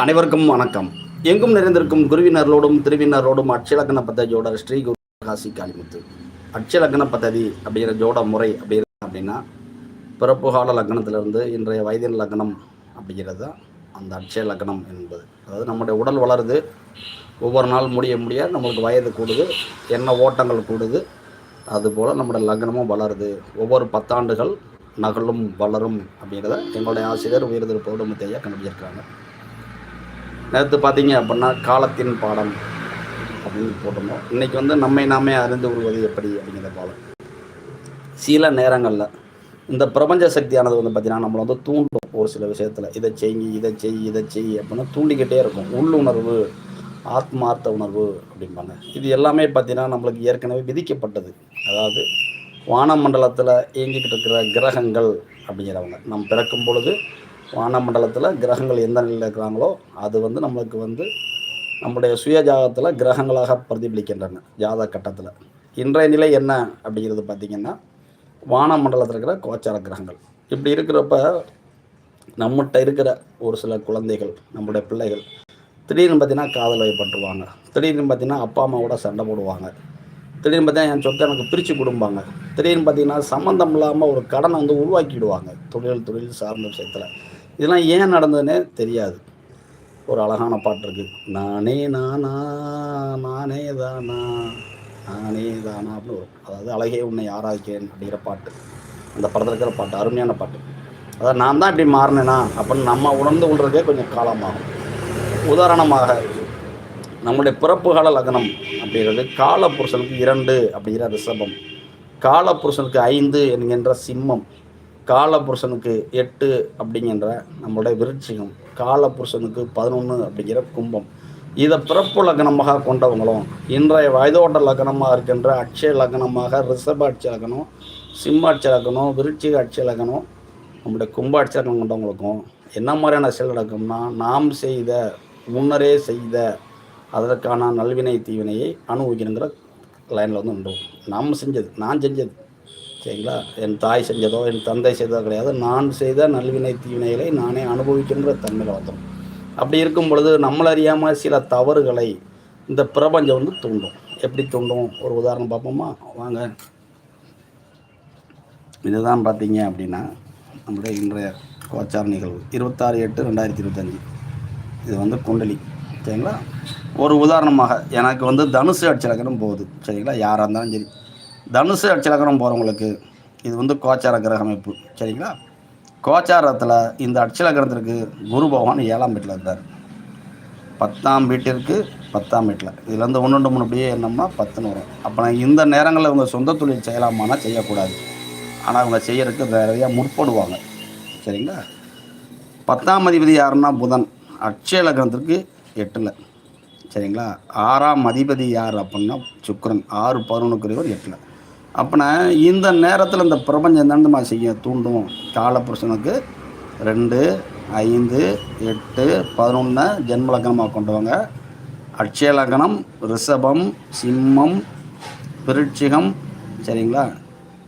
அனைவருக்கும் வணக்கம். எங்கும் நிறைந்திருக்கும் குருவினர்களோடும் திருவினரோடும் அட்சலக்கண பத்ததியோட ஸ்ரீ குரு காசி காளிமுத்து. அட்சலக்கண பத்ததி அப்படிங்கிற ஜோட முறை அப்படிங்கிறது அப்படின்னா பிறப்பு கால லக்னத்திலிருந்து இன்றைய வயதின் லக்னம் அப்படிங்கிறது தான் அந்த அட்சய லக்னம் என்பது. அதாவது நம்முடைய உடல் வளருது ஒவ்வொரு நாள் முடிய முடிய நம்மளுக்கு வயது கூடுது என்ன ஓட்டங்கள் கூடுது அதுபோல் நம்முடைய லக்னமும் வளருது. ஒவ்வொரு பத்தாண்டுகள் நகலும் வளரும் அப்படிங்கிறத எங்களுடைய ஆசிரியர் உயர்திரு முத்தையாக கண்டுபிடிச்சிருக்காங்க. நேற்று பார்த்தீங்க அப்படின்னா காலத்தின் பாடம் அப்படின்னு போட்டிருந்தோம். இன்றைக்கி வந்து நம்மை நாமே அறிந்து கொள்வது எப்படி அப்படிங்கிற பாடம். சில நேரங்களில் இந்த பிரபஞ்ச சக்தியானது வந்து பார்த்திங்கன்னா நம்மளை வந்து தூண்டும் ஒரு சில விஷயத்தில். இதை செய்யி இதை செய் இதை செய் அப்படின்னு தூண்டிக்கிட்டே இருக்கும். உள்ளுணர்வு ஆத்மார்த்த உணர்வு அப்படிம்பாங்க. இது எல்லாமே பார்த்திங்கன்னா நம்மளுக்கு ஏற்கனவே விதிக்கப்பட்டது. அதாவது வானமண்டலத்தில் இயங்கிக்கிட்டு இருக்கிற கிரகங்கள் அப்படிங்கிறவங்க. நம் பிறக்கும் பொழுது வானமண்டலத்தில் கிரகங்கள் எந்த நிலையில் இருக்கிறாங்களோ அது வந்து நம்மளுக்கு வந்து நம்முடைய சுய ஜாதகத்தில் கிரகங்களாக பிரதிபலிக்கின்றன ஜாதக கட்டத்தில். இன்றைய நிலை என்ன அப்படிங்கிறது பார்த்திங்கன்னா வானமண்டலத்தில் இருக்கிற கோச்சார கிரகங்கள். இப்படி இருக்கிறப்ப நம்மகிட்ட இருக்கிற ஒரு சில குழந்தைகள் நம்முடைய பிள்ளைகள் திடீர்னு பார்த்தீங்கன்னா காதல் வைப்பட்டுருவாங்க திடீர்னு பார்த்தீங்கன்னா அப்பா அம்மாவோட சண்டை போடுவாங்க. திடீர்னு பார்த்தீங்கன்னா என் சொத்தை எனக்கு பிரித்து கொடுப்பாங்க திடீர்னு பார்த்தீங்கன்னா சம்மந்தம் இல்லாமல் ஒரு கடனை வந்து உருவாக்கிடுவாங்க தொழில் தொழில் சார்ந்த விஷயத்தில். இதெல்லாம் ஏன் நடந்ததுன்னே தெரியாது. ஒரு அழகான பாட்டு இருக்குது நானே நானா நானே தானா நானே தானா அப்படின்னு வரும். அதாவது அழகே உன்னை ஆராய்க்கேன் அப்படிங்கிற பாட்டு. அந்த படத்தில் இருக்கிற பாட்டு அருமையான பாட்டு. அதாவது நான் தான் இப்படி மாறினேனா அப்படின்னு நம்ம உணர்ந்து கொள்றதே கொஞ்சம் காலமாகும். உதாரணமாக நம்முடைய பிறப்புகால லக்னம் அப்படிங்கிறது காலபுருஷனுக்கு இரண்டு அப்படிங்கிற ரிஷபம். காலபுருஷனுக்கு ஐந்து என்கின்ற சிம்மம். காலபுருஷனுக்கு எட்டு அப்படிங்கின்ற நம்மளுடைய விருட்சிகம். காலபுருஷனுக்கு பதினொன்று அப்படிங்கிற கும்பம். இதை பிறப்பு லக்னமாக கொண்டவங்களும் இன்றைய வயதோட்ட லக்னமாக இருக்கின்ற அட்சய லக்னமாக ரிஷப அட்சய லக்னம் சிம்ம அட்சய லக்னம் விருட்சிக அட்சய லக்னம் நம்முடைய கும்ப அட்சய லக்னம் கொண்டவங்களுக்கும் என்ன மாதிரியான செயல் நடக்கும்னா நாம் செய்த முன்னரே செய்த அதற்கான நல்வினை தீவினையை அனுபவிக்கணுங்கிற லைனில் வந்து உண்டு. நாம் செஞ்சது நான் செஞ்சது. சரிங்களா? என் தாய் செஞ்சதோ என் தந்தை செய்ததோ கிடையாது. நான் செய்த நல்வினை தீவினைகளை நானே அனுபவிக்கின்ற தன்மையில் வந்தோம் அப்படி இருக்கும் பொழுது நம்மளறியாமல் சில தவறுகளை இந்த பிரபஞ்சம் வந்து தூண்டும். எப்படி தூண்டும்? ஒரு உதாரணம் பார்ப்போமா? வாங்க. இதுதான் பார்த்தீங்க அப்படின்னா நம்முடைய இன்றைய கோச்சார நிகழ்வு. இருபத்தாறு எட்டு ரெண்டாயிரத்தி இருபத்தஞ்சி. இது வந்து குண்டலி. சரிங்களா? ஒரு உதாரணமாக எனக்கு வந்து தனுசு அட்சலக்கணம் போகுது. சரிங்களா? யாராக இருந்தாலும் சரி. தனுசு அட்சலக்கணம் போகிறவங்களுக்கு இது வந்து கோச்சார கிரக அமைப்பு சரிங்களா? கோச்சாரத்தில் இந்த அட்சலக்கணத்திற்கு குரு பகவான் ஏழாம் வீட்டில் இருந்தார் பத்தாம் வீட்டிற்கு பத்தாம் வீட்டில். இதில் வந்து ஒன்று ரெண்டு மூணு அப்படியே என்னம்னா பத்துன்னு வரும். அப்போ இந்த நேரங்களில் இவங்க சொந்த தொழில் செய்யலாமான்னா செய்யக்கூடாது. ஆனால் அவங்க செய்யறதுக்கு நிறையா முற்படுவாங்க. சரிங்களா? பத்தாம் அதிபதி யாருன்னா புதன். அட்சய லக்னத்திற்கு எட்டில். சரிங்களா? ஆறாம் அதிபதி யார் அப்படின்னா சுக்கரன். ஆறு பதினொன்றுக்குரியவர் எட்டில். அப்போனா இந்த நேரத்தில் இந்த பிரபஞ்சம் என்னென்னமா செய்ய தூண்டும். காலப்புருஷனுக்கு ரெண்டு ஐந்து எட்டு பதினொன்று ஜென்ம லக்னமாக கொண்டவங்க அட்சய லக்னம் ரிஷபம் சிம்மம் விருட்சிகம் சரிங்களா?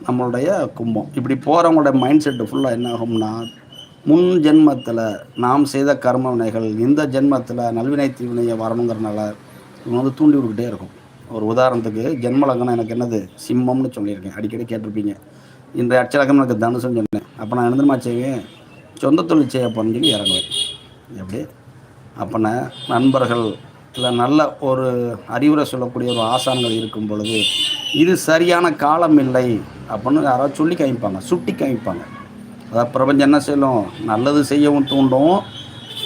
நம்மளுடைய கும்பம். இப்படி போகிறவங்களுடைய மைண்ட் செட்டு ஃபுல்லாக என்ன ஆகும்னா முன் ஜென்மத்தில் நாம் செய்த கர்ம வினைகள் இந்த ஜென்மத்தில் நல்வினை தீவினையை வரணுங்கிறனால இவங்க வந்து தூண்டி விட்டுக்கிட்டே இருக்கும். ஒரு உதாரணத்துக்கு ஜென்மலக்னம் எனக்கு என்னது? சிம்மம்னு சொல்லியிருக்கேன். அடிக்கடி கேட்டிருப்பீங்க. இந்த அட்சலகம் எனக்கு தனுசுன்னு சொன்னேன். அப்போ நான் என்னமா செய்வேன். சொந்த தொழில் செய்ய போறேன்னு சொல்லி இறங்குவேன். எப்படி? அப்போனா நண்பர்கள் இல்லை நல்ல ஒரு அறிவுரை சொல்லக்கூடிய ஒரு ஆசான்கள் இருக்கும் பொழுது இது சரியான காலம் இல்லை அப்படின்னு யாராவது சொல்லி காமிப்பாங்க. சுட்டி காமிப்பாங்க. அதாவது பிரபஞ்சம் என்ன செய்யணும் நல்லது செய்யவும் தூண்டும்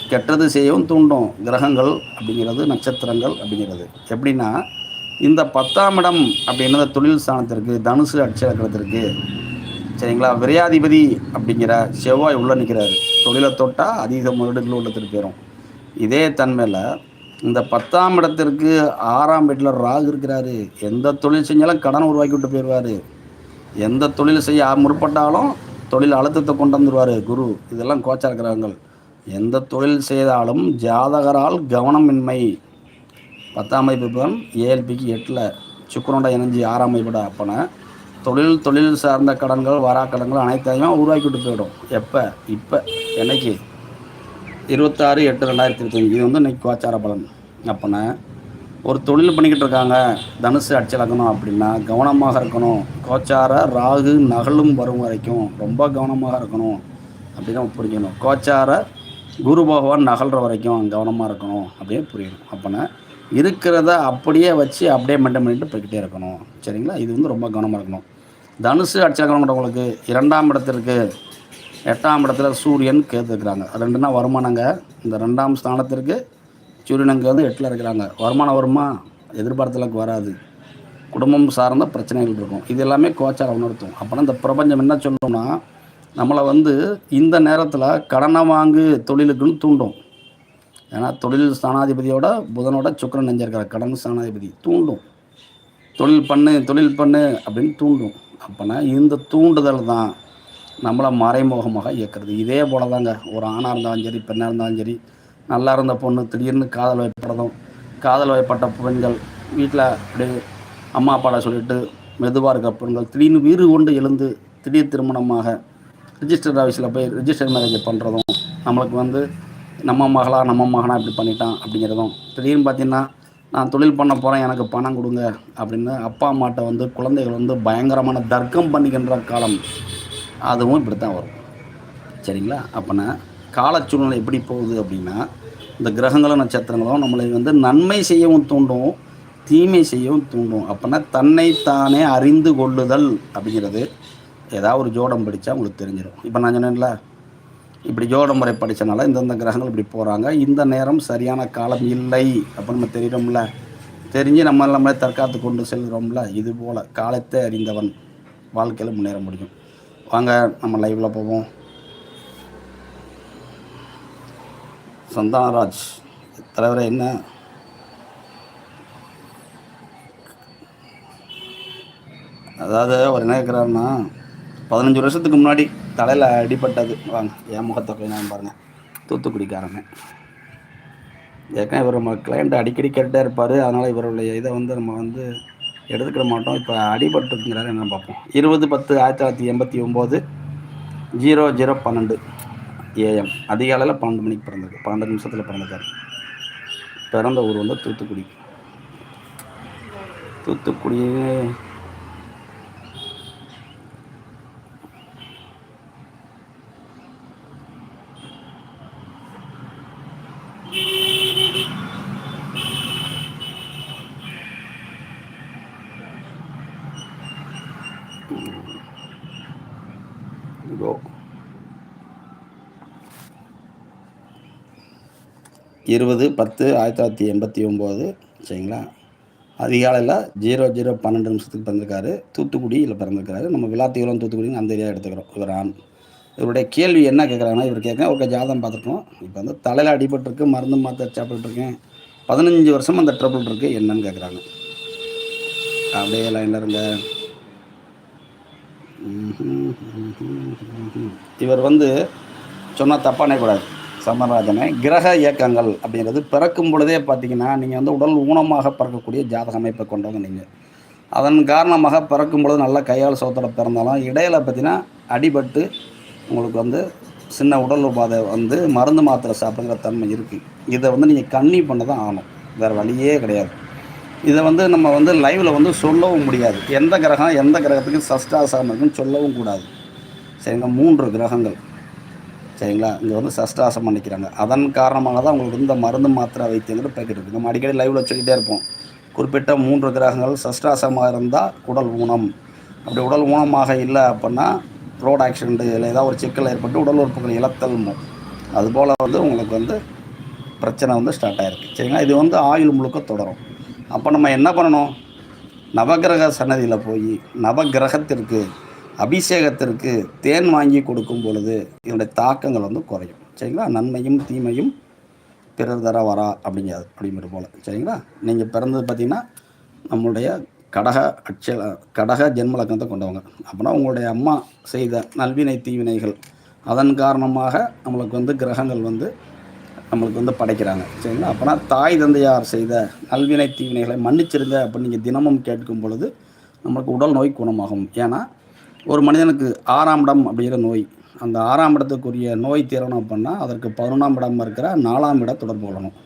கெட்டது செய்யவும் தூண்டும். கிரகங்கள் அப்படிங்கிறது நட்சத்திரங்கள் அப்படிங்கிறது. எப்படின்னா இந்த பத்தாம் இடம் அப்படின்றத தொழில் ஸ்தானத்திற்கு தனுசு அட்சரத்திற்கு சரிங்களா? விரையாதிபதி அப்படிங்கிற செவ்வாய் உள்ளே நிற்கிறாரு தொழிலை தொட்டால் அதிக முதலீடுகள் உள்ளத்திற்கு போயிடும் இதே தன்மையில் இந்த பத்தாம் இடத்திற்கு ஆறாம் வீட்டில் ராகு இருக்கிறாரு. எந்த தொழில் செஞ்சாலும் கடன் உருவாக்கி விட்டு போயிடுவார். எந்த தொழில் செய்ய முற்பட்டாலும் தொழில் அழுத்தத்தை கொண்டு வந்துடுவார் குரு. இதெல்லாம் கோச்சார கிரகங்கள். எந்த தொழில் செய்தாலும் ஜாதகரால் கவனமின்மை. பத்தாம் மதிப்பு ஏஎல்பிக்கு எட்டில் சுக்கரனோட இணைஞ்சி ஆறாம் மதிப்பட அப்போனா. தொழில் தொழில் சார்ந்த கடன்கள் வரா கடன்கள் அனைத்தையும் உருவாக்கிட்டு போயிடும். எப்போ? இப்போ என்னைக்கு? இருபத்தாறு எட்டு ரெண்டாயிரத்தி இருபத்தஞ்சி இது வந்து இன்னைக்கு கோச்சார பலன். அப்போனா ஒரு தொழில் பண்ணிக்கிட்டு இருக்காங்க தனுசு அடிச்சலக்கணும் அப்படின்னா கவனமாக இருக்கணும். கோச்சார ராகு நகலும் வரும் வரைக்கும் ரொம்ப கவனமாக இருக்கணும் அப்படின்னு நம்ம புரிஞ்சுக்கணும். கோச்சார குரு பகவான் நகல்ற வரைக்கும் கவனமாக இருக்கணும் அப்படின்னு புரியணும் அப்போனா இருக்கிறத அப்படியே வச்சு அப்படியே மெயின்டைன் பண்ணிட்டு போய்கிட்டே இருக்கணும். சரிங்களா? இது வந்து ரொம்ப கவனமாக இருக்கணும். தனுசு அடிச்சலக்கணம்ன்றவங்களுக்கு இரண்டாம் இடத்திற்கு எட்டாம் இடத்துல சூரியன் கேது இருக்கிறாங்க. ரெண்டுனா வருமானங்க. இந்த ரெண்டாம் ஸ்தானத்திற்கு சூரியன் அங்கே வந்து எட்டில் இருக்கிறாங்க. வருமானம் வருமா? எதிர்பார்த்தளவுக்கு வராது. குடும்பம் சார்ந்த பிரச்சனைகள் இருக்கும். இது எல்லாமே கோச்சாரம் உணர்த்தும். அப்போனா இந்த பிரபஞ்சம் என்ன சொல்லணும்னா நம்மளை வந்து இந்த நேரத்தில் கடனை வாங்கு தொழிலுக்குன்னு தூண்டும். ஏன்னா தொழில் ஸ்தானாதிபதியோட புதனோட சுக்கரன் நெஞ்சிருக்கிற கடன் ஸ்தானாதிபதி. தூண்டும். தொழில் பண்ணு தொழில் பண்ணு அப்படின்னு தூண்டும். அப்போனா இந்த தூண்டுதல் தான் நம்மளை மறைமுகமாக இயக்கிறது. இதே போல தாங்க ஒரு ஆணாக இருந்தாலும் சரி பெண்ணாக இருந்தாலும் சரி நல்லா இருந்த பொண்ணு திடீர்னு காதல் வைப்படுறதும் காதல் வைப்பட்ட பெண்கள் வீட்டில் அப்படியே அம்மா அப்பாட சொல்லிட்டு மெதுவாக இருக்க பெண்கள் திடீர்னு வீறு கொண்டு எழுந்து திடீர் திருமணமாக ரிஜிஸ்டர் ஆஃபீஸில் போய் ரிஜிஸ்டர் மேரேஜ் பண்ணுறதும் நம்மளுக்கு வந்து நம்ம மகளா நம்ம மகனா இப்படி பண்ணிட்டான் அப்படிங்கிறதும் திடீர்னு பார்த்தீங்கன்னா நான் தொழில் பண்ண போகிறேன் எனக்கு பணம் கொடுங்க அப்படின்னு அப்பா அம்மாட்ட வந்து குழந்தைகள் வந்து பயங்கரமான தர்க்கம் பண்ணிக்கின்ற காலம் அதுவும் இப்படி தான் வரும். சரிங்களா? அப்போனா கால சூழ்நிலை எப்படி போகுது அப்படின்னா இந்த கிரகங்களும் நட்சத்திரங்களும் நம்மளை வந்து நன்மை செய்யவும் தூண்டும் தீமை செய்யவும் தூண்டும். அப்போனா தன்னைத்தானே அறிந்து கொள்ளுதல் அப்படிங்கிறது ஏதாவது ஒரு ஜோடம் படித்தா உங்களுக்கு தெரிஞ்சிடும் இப்போ நான் சொன்னேன்ல இப்படி ஜோட முறை படித்தனால இந்தந்த கிரகங்கள் இப்படி போகிறாங்க இந்த நேரம் சரியான காலம் இல்லை அப்படின்னு நம்ம தெரியுறோம்ல. தெரிஞ்சு நம்ம நம்மளே தற்காத்து கொண்டு செல்கிறோம்ல இது போல் காலத்தை அறிந்தவன் வாழ்க்கையில் முன்னேற முடியும். வாங்க நம்ம லைவில் போவோம். சந்தானராஜ் தலைவரை என்ன? அதாவது அவர் என்ன கேட்குறாருன்னா பதினஞ்சு வருஷத்துக்கு முன்னாடி தலையில் அடிபட்டது. வாங்க என் முகத்தொகை நான் பாருங்கள் தூத்துக்குடிக்காரங்க. ஏற்கனவே இவர் நம்ம கிளைண்ட்டை அடிக்கடி கேட்டே இருப்பார். அதனால் இவருடைய இதை வந்து நம்ம வந்து எடுத்துக்கிட மாட்டோம். இப்போ அடிபட்டுங்கிறாரு என்ன பார்ப்போம். இருபது பத்து ஆயிரத்தி தொள்ளாயிரத்தி எண்பத்தி ஒம்பது ஜீரோ ஜீரோ பன்னெண்டு ஏஎம் அதிகாலையில் பன்னெண்டு மணிக்கு பிறந்தது. பன்னெண்டு நிமிஷத்தில் பிறந்திருக்காரு பிறந்த ஊர் வந்து தூத்துக்குடி. தூத்துக்குடி இதோ. இருபது பத்து ஆயிரத்தி தொள்ளாயிரத்தி எண்பத்தி ஒம்பது சரிங்களா? அதிகாலையில் ஜீரோ ஜீரோ பன்னெண்டு நிமிஷத்துக்கு பிறந்திருக்காரு. தூத்துக்குடியில் பிறந்திருக்காரு. நம்ம விளாத்திகுளம் தூத்துக்குடின்னு அந்த ஏரியா எடுத்துக்கிறோம். இவர் ஆண். இவருடைய கேள்வி என்ன கேட்குறாங்கன்னா இவர் கேட்க ஒரு ஜாதகம் பார்த்துருக்கோம். இப்போ வந்து தலையில் அடிபட்டுருக்கு மருந்து மாற்ற சாப்பிட்டுருக்கேன். பதினஞ்சு வருஷம் அந்த ட்ரபிள் இருக்குது என்னன்னு கேட்குறாங்க அப்படியே லைனில் இருங்க. இவர் வந்து சொன்னால் தப்பானே கூடாது. சமராஜனை கிரக இயக்கங்கள் அப்படிங்கிறது பிறக்கும் பொழுதே பார்த்தீங்கன்னா நீங்கள் வந்து உடல் ஊனமாக பிறக்கக்கூடிய ஜாதக அமைப்பை கொண்டவங்க நீங்கள் அதன் காரணமாக பிறக்கும் பொழுது நல்ல கையால் சோத்தோட பிறந்தாலும் இடையில பார்த்தீங்கன்னா அடிபட்டு உங்களுக்கு வந்து சின்ன உடல் உபாதை வந்து மருந்து மாத்திரை சாப்பிடுங்கிற தன்மை இருக்குது இதை வந்து நீங்கள் கண்ணி பண்ண தான் ஆகணும். வேறு வழியே கிடையாது. இதை வந்து நம்ம வந்து லைவில் வந்து சொல்லவும் முடியாது. எந்த கிரகம் எந்த கிரகத்துக்கு சஷ்டாசாரம் இருக்குன்னு சொல்லவும் கூடாது. சரிங்களா? மூன்று கிரகங்கள். சரிங்களா? இங்கே வந்து சஷ்டாசம் பண்ணிக்கிறாங்க அதன் காரணமாக தான் உங்களுக்கு இந்த மருந்து மாத்திரை வைத்தியங்கள் பேக்கிட்டு இருக்கு. நம்ம அடிக்கடி லைவில் சொல்லிகிட்டே இருப்போம். குறிப்பிட்ட மூன்று கிரகங்கள் சஷ்டாசமாக இருந்தால் உடல் ஊனம். அப்படி உடல் ஊனமாக இல்லை அப்படின்னா ரோட் ஆக்சிடெண்ட்டு இல்லை ஏதாவது ஒரு சிக்கல் ஏற்பட்டு உடல் உறுப்புகள் இழத்தல் அதுபோல் வந்து உங்களுக்கு வந்து பிரச்சனை வந்து ஸ்டார்ட் ஆகிருக்கு சரிங்களா? இது வந்து ஆயுள் முழுக்க தொடரும். அப்போ நம்ம என்ன பண்ணணும்? நவகிரக சன்னதியில் போய் நவகிரகத்திற்கு அபிஷேகத்திற்கு தேன் வாங்கி கொடுக்கும் பொழுது இதனுடைய தாக்கங்கள் வந்து குறையும். சரிங்களா? நன்மையும் தீமையும் பிறர் தர வரா அப்படிங்கிறது அப்படிங்கிற போல். சரிங்களா? நீங்கள் பிறந்தது பார்த்தீங்கன்னா நம்மளுடைய கடக அட்ச கடக ஜென்மலக்கத்தை கொண்டவங்க. அப்படின்னா உங்களுடைய அம்மா செய்த நல்வினை தீவினைகள் அதன் காரணமாக நம்மளுக்கு வந்து கிரகங்கள் வந்து நம்மளுக்கு வந்து படைக்கிறாங்க. சரிங்களா? அப்போனா தாய் தந்தையார் செய்த நல்வினை தீவினைகளை மன்னிச்சிருங்க அப்படின்னு நீங்கள் தினமும் கேட்கும் பொழுது நம்மளுக்கு உடல் நோய் குணமாகும். ஏன்னா ஒரு மனிதனுக்கு ஆறாம் இடம் அப்படிங்கிற நோய் அந்த ஆறாம் இடத்துக்குரிய நோய் தீரணும் அப்படின்னா அதற்கு பதினொன்றாம் இடம் இருக்கிற நாலாம் இடம் தொடர்பு கொள்ளணும்.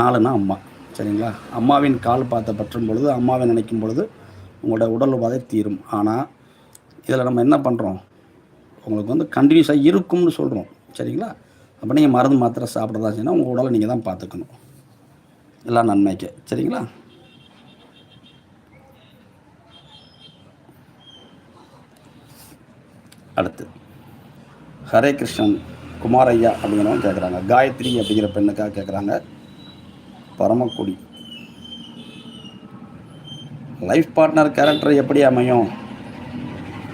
நாலுனா அம்மா. சரிங்களா? அம்மாவின் கால் பார்த்த பற்றும் பொழுது அம்மாவை நினைக்கும் பொழுது உங்களோட உடல் உபாதை தீரும். ஆனால் இதில் நம்ம என்ன பண்ணுறோம் உங்களுக்கு வந்து கண்டினியூஸாக இருக்கும்னு சொல்கிறோம் சரிங்களா? அப்போ நீங்கள் மருந்து மாத்திரை சாப்பிட்றதா செய்யணும் உங்கள் உடலை நீங்கள் தான் பார்த்துக்கணும். எல்லாம் நன்மைக்கு. சரிங்களா? அடுத்து. ஹரே கிருஷ்ணன் குமாரையா அப்படிங்கிறவங்க கேட்குறாங்க காயத்ரி அப்படிங்கிற பெண்ணுக்காக கேட்குறாங்க பரமக்குடி. லைஃப் பார்ட்னர் கேரக்டர் எப்படி அமையும்?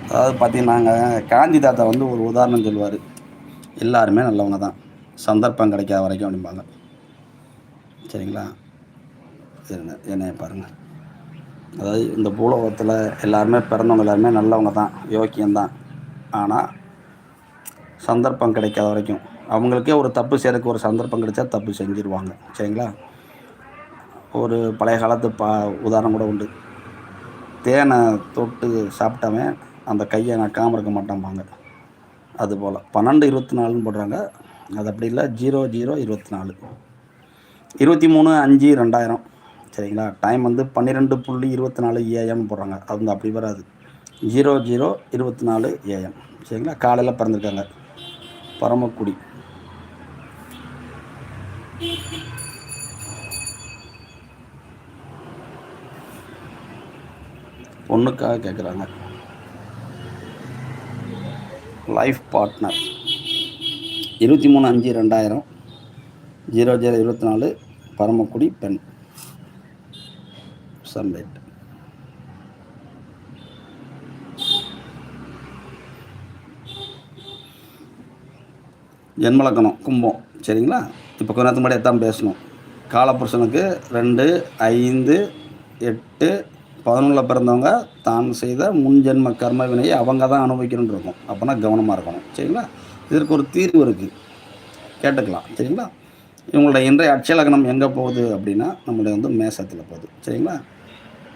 அதாவது பார்த்தீங்கன்னாங்க காந்தி தாத்தா வந்து ஒரு உதாரணம் சொல்லுவார். எல்லாருமே நல்லவங்க தான். சந்தர்ப்பம் கிடைக்காத வரைக்கும் அப்படிம்பாங்க. சரிங்களா? சரிங்க என்னைய பாருங்கள் அதாவது இந்த பூலோகத்தில் எல்லாருமே பிறந்தவங்க எல்லாருமே நல்லவங்க தான் யோக்கியம்தான் ஆனால் சந்தர்ப்பம் கிடைக்காத வரைக்கும் அவங்களுக்கே ஒரு தப்பு செய்கிறதுக்கு ஒரு சந்தர்ப்பம் கிடைச்சா தப்பு செஞ்சுருவாங்க. சரிங்களா? ஒரு பழைய காலத்து பா உதாரணம் கூட உண்டு. தேனை தொட்டு சாப்பிட்டவன் அந்த கையை நக்காமல் இருக்க அது போல் பன்னெண்டு இருபத்தி நாலுன்னு போடுறாங்க. அது அப்படி இல்லை. ஜீரோ ஜீரோ இருபத்தி நாலு இருபத்தி மூணு அஞ்சு ரெண்டாயிரம். சரிங்களா? டைம் வந்து பன்னிரெண்டு புள்ளி இருபத்தி நாலு ஏஎம் போடுறாங்க. அது வந்து அப்படி வராது. ஜீரோ ஜீரோ இருபத்தி நாலு ஏஎம் சரிங்களா? காலையில் பிறந்திருக்காங்க. பரமக்குடி. பொண்ணுக்காக கேட்குறாங்க லைஃப் பார்ட்னர். இருபத்தி மூணு அஞ்சு ரெண்டாயிரம் ஜீரோ ஜீரோ இருபத்தி நாலு பரமக்குடி பெண். சன்லைட் ஜென்மலக்கணம் கும்பம் சரிங்களா? இப்போ கொஞ்ச நேரத்துக்கு முன்னாடி தான் பேசணும். காலப்புருஷனுக்கு ரெண்டு ஐந்து எட்டு பதினொன்றில் பிறந்தவங்க தான் செய்த முன்ஜென்ம கர்ம வினையை அவங்க தான் அனுபவிக்கணும்னு இருக்கும். அப்போனா கவனமாக இருக்கணும். சரிங்களா? இதற்கு ஒரு தீர்வு இருக்குது கேட்டுக்கலாம். சரிங்களா? இவங்களோட இன்றைய அட்சய லக்னம் எங்கே போகுது அப்படின்னா நம்மளுடைய வந்து மேசத்தில் போகுது. சரிங்களா?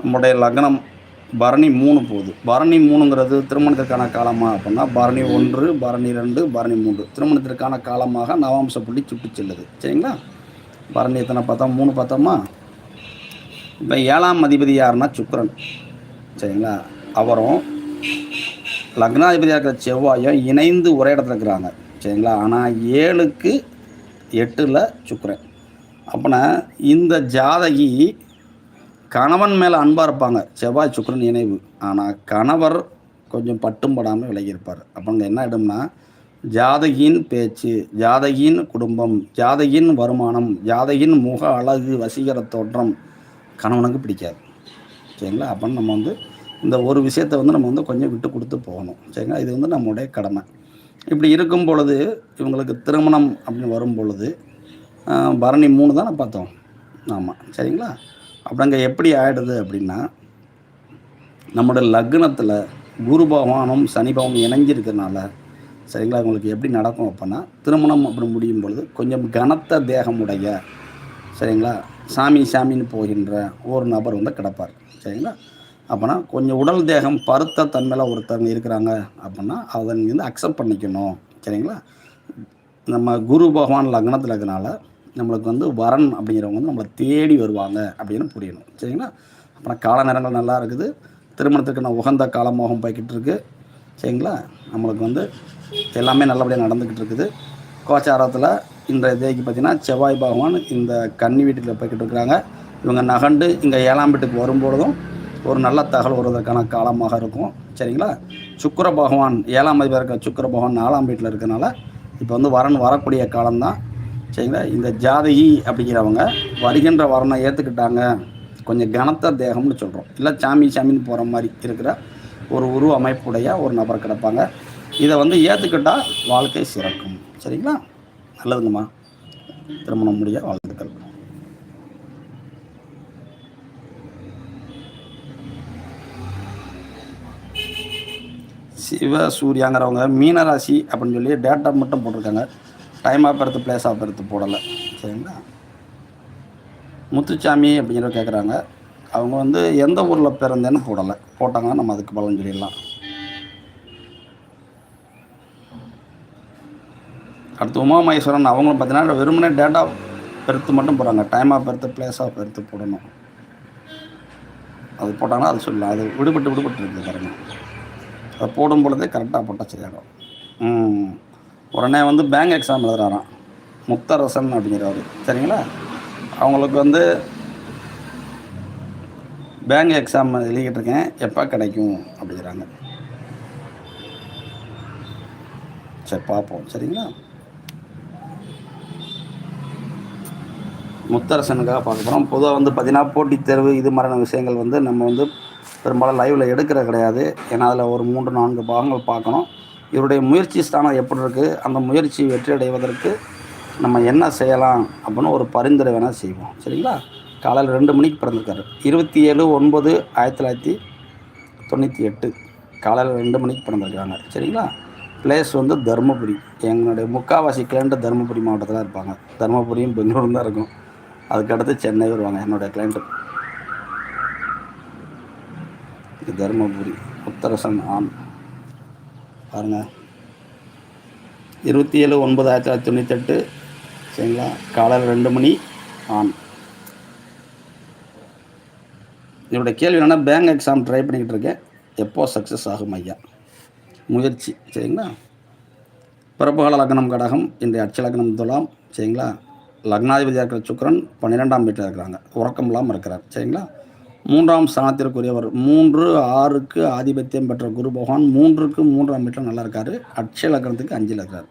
நம்முடைய லக்னம் பரணி மூணு போகுது. பரணி மூணுங்கிறது திருமணத்திற்கான காலமாக அப்படின்னா பரணி ஒன்று பரணி ரெண்டு பரணி மூன்று. திருமணத்திற்கான காலமாக நவாம்ச புள்ளி சுட்டு செல்லுது. சரிங்களா? பரணி எத்தனை பார்த்தா? மூணு பார்த்தோமா? இப்போ ஏழாம் அதிபதி யாருன்னா சுக்கரன். சரிங்களா? அவரும் லக்னாதிபதியாக இருக்கிற செவ்வாயும் இணைந்து ஒரே இடத்துல இருக்கிறாங்க. சரிங்களா? ஆனால் ஏழுக்கு எட்டில் சுக்கரன். அப்போனா இந்த ஜாதகி கணவன் மேலே அன்பாக இருப்பாங்க. செவ்வாய் சுக்கரன் இணைவு. ஆனால் கணவர் கொஞ்சம் பட்டும் படாமல் விலகியிருப்பார் அப்போ என்ன ஆகிடும்னா ஜாதகியின் பேச்சு ஜாதகியின் குடும்பம் ஜாதகியின் வருமானம் ஜாதகியின் முக அழகு வசீகர தோற்றம் கணவனுக்கு பிடிக்காது. சரிங்களா? அப்போ நம்ம வந்து இந்த ஒரு விஷயத்தை வந்து நம்ம வந்து கொஞ்சம் விட்டு கொடுத்து போகணும். சரிங்களா? இது வந்து நம்முடைய கடமை. இப்படி இருக்கும் பொழுது இவங்களுக்கு திருமணம் அப்படின்னு வரும் பொழுது பரணி மூணு தானே பார்த்தோம். ஆமாம் சரிங்களா? அப்படிங்க எப்படி ஆயிடுது அப்படின்னா நம்முடைய லக்னத்தில் குரு பகவானும் சனி பகவானும் இணைஞ்சிருக்கிறனால சரிங்களா? உங்களுக்கு எப்படி நடக்கும் அப்படின்னா திருமணம் அப்படி முடியும் பொழுது கொஞ்சம் கனத்த தேகமுடைய சரிங்களா? சாமி சாமின்னு போகின்ற ஒரு நபர் வந்து கிடப்பார். சரிங்களா? அப்போனா கொஞ்சம் உடல் தேகம் பருத்த தன்மையில் ஒருத்தவங்க இருக்கிறாங்க அப்படின்னா அதை நீங்கள் வந்து அக்செப்ட் பண்ணிக்கணும். சரிங்களா? நம்ம குரு பகவான் லக்னத்தில் இருக்கனால நம்மளுக்கு வந்து வரன் அப்படிங்கிறவங்க வந்து நம்மளை தேடி வருவாங்க அப்படின்னு புரியணும். சரிங்களா? அப்புறம் கால நேரங்கள் நல்லா இருக்குது. திருமணத்துக்கு நான் உகந்த காலமோகம் போய்கிட்டு இருக்கு சரிங்களா? நம்மளுக்கு வந்து எல்லாமே நல்லபடியாக நடந்துக்கிட்டு இருக்குது கோச்சாரத்தில் இந்த தேதிக்கு பார்த்தீங்கன்னா செவ்வாய் பகவான் இந்த கன்னி வீட்டில் போய்கிட்டு இருக்கிறாங்க. இவங்க நகண்டு இங்கே ஏழாம் வீட்டுக்கு வரும்பொழுதும் ஒரு நல்ல தகவல் வருவதற்கான காலமாக இருக்கும். சரிங்களா? சுக்கிர பகவான் ஏழாம் அதிபர் இருக்க சுக்கர பகவான் நாலாம் வீட்டில் இருக்கனால இப்போ வந்து வரன் வரக்கூடிய காலம்தான். சரிங்களா? இந்த ஜாதகி அப்படிங்கிறவங்க வருகின்ற வரனை ஏற்றுக்கிட்டாங்க கொஞ்சம் கனத்த தேகம்னு சொல்கிறோம் இல்லை சாமி சாமின்னு போகிற மாதிரி இருக்கிற ஒரு உருவ அமைப்புடைய ஒரு நபர் கிடப்பாங்க. இதை வந்து ஏற்றுக்கிட்டால் வாழ்க்கை சிறக்கும். சரிங்களா? நல்லதுங்கம்மா திருமணம் முடிய வாழ்த்துக்கள். சிவ சூர்யாங்கிறவங்க மீனராசி அப்படின்னு சொல்லி டேட்டா மட்டும் போட்டிருக்காங்க. Time of birth place of birth போடலை. சரிங்களா? முத்துச்சாமி அப்படிங்கிற கேட்குறாங்க அவங்க வந்து எந்த ஊரில் பிறந்தேன்னு போடலை. போட்டாங்கன்னா நம்ம அதுக்கு பலன் சொல்லிடலாம். அடுத்து உமா மகேஸ்வரன் அவங்களும் பார்த்தீங்கன்னா வெறுமனே டேட்டா பெர்த்து மட்டும் போகிறாங்க time of birth place of birth போடணும். அது போட்டாங்கன்னா அது சொல்லலாம். அது விடுபட்டு விடுபட்டு இருக்குது பாருங்க. அதை போடும் பொழுதே கரெக்டாக போட்டால் சரியாகும் உடனே வந்து பேங்க் எக்ஸாம் எழுதுறாராம். முத்தரசன் அப்படிங்கிறவர். சரிங்களா? அவங்களுக்கு வந்து பேங்க் எக்ஸாம் எழுதிக்கிட்டு இருக்கேன். எப்போ கிடைக்கும் அப்படிங்கிறாங்க. சரி பார்ப்போம். சரிங்களா? முத்தரசனுக்காக பார்க்க போகிறோம் பொதுவாக வந்து பார்த்தீங்கன்னா போட்டித் தேர்வு இது மாதிரியான விஷயங்கள் வந்து நம்ம வந்து பெரும்பாலும் லைவில் எடுக்கிறது கிடையாது. ஏன்னா அதில் ஒரு மூன்று நான்கு பாகங்கள் பார்க்கணும். இவருடைய முயற்சி ஸ்தானம் எப்படி இருக்குது அந்த முயற்சி வெற்றி அடைவதற்கு நம்ம என்ன செய்யலாம் அப்படின்னு ஒரு பரிந்துரை வேணால் செய்வோம். சரிங்களா? காலையில் ரெண்டு மணிக்கு பிறந்திருக்காரு. இருபத்தி ஏழு ஒன்பது ஆயிரத்தி தொள்ளாயிரத்தி தொண்ணூற்றி எட்டு. காலையில் ரெண்டு மணிக்கு பிறந்திருக்காங்க சரிங்களா? பிளேஸ் வந்து தருமபுரி. எங்களுடைய முக்காவாசி கிளைண்ட்டு தருமபுரி மாவட்டத்தில் இருப்பாங்க. தருமபுரியும் பெங்களூரும் தான் இருக்கும். அதுக்கடுத்து சென்னை வருவாங்க என்னோடய கிளைண்ட்டு தருமபுரி உத்தரசன் ஆண் பாருங்க. இருபத்தி ஏழு ஒன்பது ஆயிரத்தி தொள்ளாயிரத்தி தொண்ணூத்தெட்டு சரிங்களா? காலையில் ரெண்டு மணி ஆண் என்னுடைய கேள்வி என்னென்னா பேங்க் எக்ஸாம் ட்ரை பண்ணிக்கிட்டு இருக்கேன். எப்போ சக்ஸஸ் ஆகும் ஐயா? முயற்சி சரிங்களா? பிறப்புகால லக்னம் கடகம் இன்றைய அட்ச தொலாம் சரிங்களா? லக்னாதிபதியாக இருக்கிற சுக்கரன் பன்னிரெண்டாம் வீட்டில் இருக்கிறாங்க. உறக்கம் இல்லாமல் இருக்கிறார். சரிங்களா? மூன்றாம் ஸ்தானத்திற்குரியவர் மூன்று ஆறுக்கு ஆதிபத்தியம் பெற்ற குரு பகவான் மூன்றுக்கு மூன்றாம் வீட்டில் நல்லா இருக்கார். அட்சய லக்னத்துக்கு அஞ்சில் இருக்கிறார்.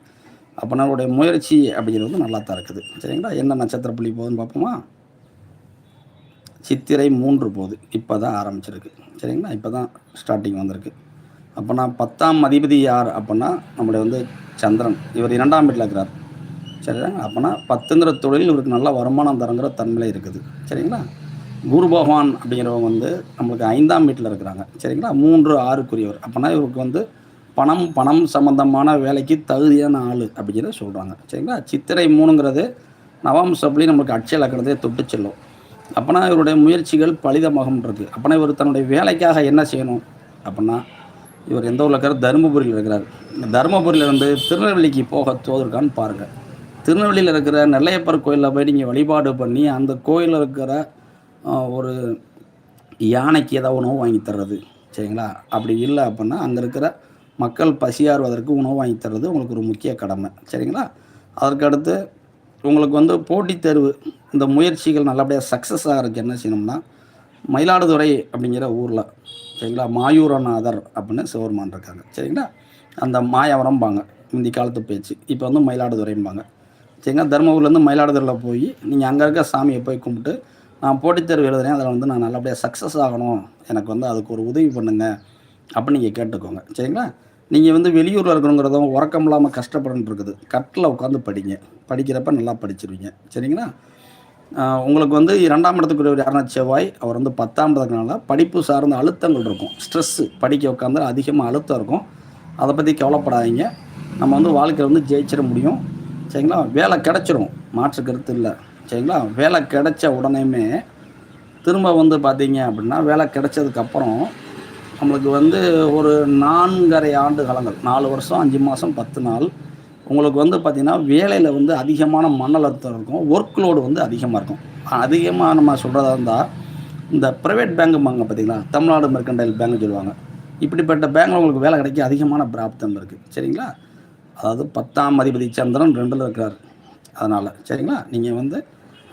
அப்போ நம்மளுடைய முயற்சி அப்படிங்கிறது நல்லா தான் இருக்குது. சரிங்களா? என்ன நட்சத்திர புள்ளி போகுதுன்னு பார்ப்போமா? சித்திரை மூன்று போகுது. இப்போ தான் ஆரம்பிச்சிருக்கு. சரிங்களா? இப்போ தான் ஸ்டார்டிங் வந்திருக்கு. அப்போனா பத்தாம் அதிபதி யார் அப்படின்னா நம்மளுடைய வந்து சந்திரன். இவர் இரண்டாம் வீட்டில் இருக்கிறார். சரிங்களா அப்போனா பத்துங்கிற தொழில் இவருக்கு நல்ல வருமானம் தரங்கிற தன்மையில் இருக்குது. சரிங்களா? குரு பகவான் அப்படிங்கிறவங்க வந்து நம்மளுக்கு ஐந்தாம் வீட்டில் இருக்கிறாங்க. சரிங்களா? மூன்று ஆறுக்குரியவர். அப்போனா இவருக்கு வந்து பணம் பணம் சம்மந்தமான வேலைக்கு தகுதியான ஆள் அப்படிங்கிறத சொல்கிறாங்க சரிங்களா? சித்திரை மூணுங்கிறது நவாம் சப்ளி நம்மளுக்கு அட்சய இலக்கணத்தை தொட்டு செல்லும். அப்போனா இவருடைய முயற்சிகள் பலிதமாகும் இருக்குது அப்போனா இவர் தன்னுடைய வேலைக்காக என்ன செய்யணும்? அப்படின்னா இவர் எந்த ஊரில் இருக்கிறார் தருமபுரியில் இருக்கிறார். இந்த தருமபுரியிலிருந்து திருநெல்வேலிக்கு போக தோதுருக்கான்னு பாருங்கள் திருநெல்வேலியில் இருக்கிற நெல்லையப்பர் கோயிலில் போய் நீங்கள் வழிபாடு பண்ணி அந்த கோயிலில் இருக்கிற ஒரு யானைக்கு ஏதாவது உணவு வாங்கி தர்றது சரிங்களா? அப்படி இல்லை அப்படின்னா அங்கே இருக்கிற மக்கள் பசியாறுவதற்கு உணவு வாங்கி தர்றது உங்களுக்கு ஒரு முக்கிய கடமை சரிங்களா? அதற்கடுத்து உங்களுக்கு வந்து போட்டித் தேர்வு இந்த முயற்சிகள் நல்லபடியாக சக்ஸஸ் ஆகிறதுக்கு என்ன செய்யணும்னா மயிலாடுதுறை அப்படிங்கிற ஊரில் சரிங்களா? மாயூரநாதர் அப்படின்னு சிவருமான் இருக்காங்க சரிங்களா? அந்த மாயவரம்பாங்க முந்தி காலத்து பேச்சு இப்போ வந்து மயிலாடுதுறைம்பாங்க. சரிங்களா தருமபுரிலேருந்து மயிலாடுதுறையில் போய் நீங்கள் அங்கே இருக்க சாமியை போய் கும்பிட்டு நான் போட்டித் தேர்வு எழுதுறேன் அதில் வந்து நான் நல்லபடியாக சக்ஸஸ் ஆகணும். எனக்கு வந்து அதுக்கு ஒரு உதவி பண்ணுங்க அப்படின்னு நீங்கள் கேட்டுக்கோங்க. சரிங்களா? நீங்கள் வந்து வெளியூரில் இருக்கணுங்கிறதும் உறக்கம் இல்லாமல் கஷ்டப்படணும் இருக்குது. கட்டில் உட்காந்து படிங்க. படிக்கிறப்ப நல்லா படிச்சிருவீங்க. சரிங்களா? உங்களுக்கு வந்து இரண்டாம் இடத்துக்குரியவர் யாருன்னா செவ்வாய். அவர் வந்து பத்தாம் இடத்துக்குனால படிப்பு சார்ந்த அழுத்தங்கள் இருக்கும். ஸ்ட்ரெஸ்ஸு படிக்க உட்காந்து அதிகமாக அழுத்தம் இருக்கும். அதை பற்றி கவலைப்படாதீங்க. நம்ம வந்து வாழ்க்கையில் வந்து ஜெயிச்சிட முடியும். சரிங்களா? வேலை கிடச்சிரும். மாற்று கருத்து இல்லை. சரிங்களா? வேலை கிடைச்ச உடனேயுமே திரும்ப வந்து பார்த்தீங்க அப்படின்னா வேலை கிடைச்சதுக்கப்புறம் நம்மளுக்கு வந்து ஒரு நான்கரை ஆண்டு காலங்கள் நாலு வருஷம் அஞ்சு மாதம் பத்து நாள் உங்களுக்கு வந்து பார்த்திங்கன்னா வேலையில் வந்து அதிகமான மன அழுத்தம் இருக்கும். ஒர்க் லோடு வந்து அதிகமாக இருக்கும். அதிகமாக நம்ம சொல்கிறதா இருந்தால் இந்த ப்ரைவேட் பேங்கும்பாங்க பார்த்தீங்களா தமிழ்நாடு மெர்கண்டைல் பேங்க் சொல்லுவாங்க. இப்படிப்பட்ட பேங்கில் உங்களுக்கு வேலை கிடைக்க அதிகமான பிராப்தம் இருக்குது சரிங்களா? அதாவது பத்தாம் அதிபதி சந்திரன் ரெண்டில் இருக்கார் அதனால் சரிங்களா? நீங்கள் வந்து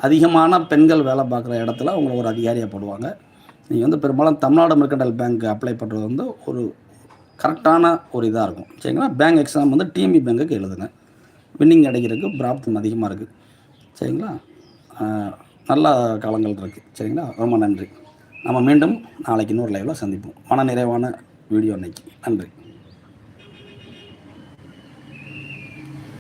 அதிகமான பெண்கள் வேலை பார்க்குற இடத்துல உங்களை ஒரு அதிகாரியாக போடுவாங்க. நீங்கள் வந்து பெரும்பாலும் தமிழ்நாடு மெர்கண்டல் பேங்க் அப்ளை பண்ணுறது வந்து ஒரு கரெக்டான ஒரு இதாக இருக்கும். சரிங்களா? பேங்க் எக்ஸாம் வந்து டிஎம்பி பேங்குக்கு எழுதுங்க. வின்னிங் கிடைக்கிறதுக்கு பிராப்தம் அதிகமாக இருக்குது சரிங்களா? நல்ல காலங்கள் இருக்குது சரிங்களா? ரொம்ப நன்றி. நம்ம மீண்டும் நாளைக்கு இன்னொரு லைவில் சந்திப்போம். மன நிறைவான வீடியோ அன்னைக்கு. நன்றி.